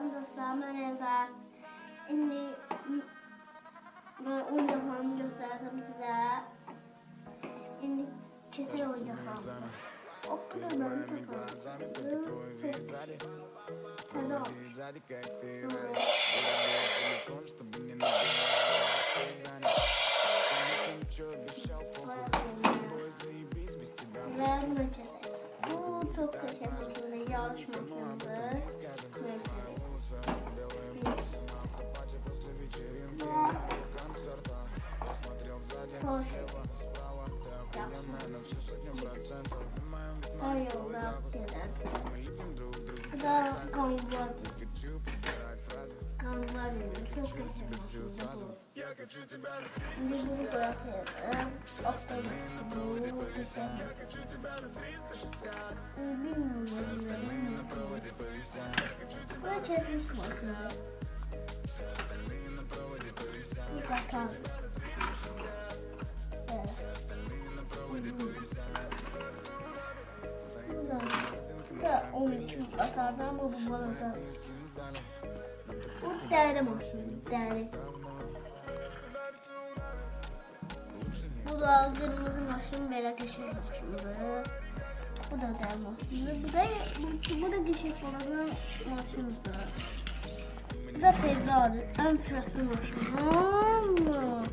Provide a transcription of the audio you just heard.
Salam dostlar, mən Elda. İndi mən oyuncaqlarımı göstərdim sizə. İndi keçək oyuncaqlarımıza. O kadar ben Боже. А я удав тебе. Да, комбат. Комбат, я хочу тебя. Я хочу тебя. Не буду поехать. Остальные на проводе повисят. Я хочу тебя на 360. Все остальные на проводе повисят. Я хочу тебя на 360. Все остальные на проводе повисят. Я хочу тебя. Da, bu da onun için bakardı ama bu bana da. Bu değerli maşın, değerli. Bu da kırmızı maşın, qəşəng maşındır. Bu da değerli maşındır. Bu da, bu, bu da qəşəng olan maşındır. Bu da Ferrari, en fərqli maşın.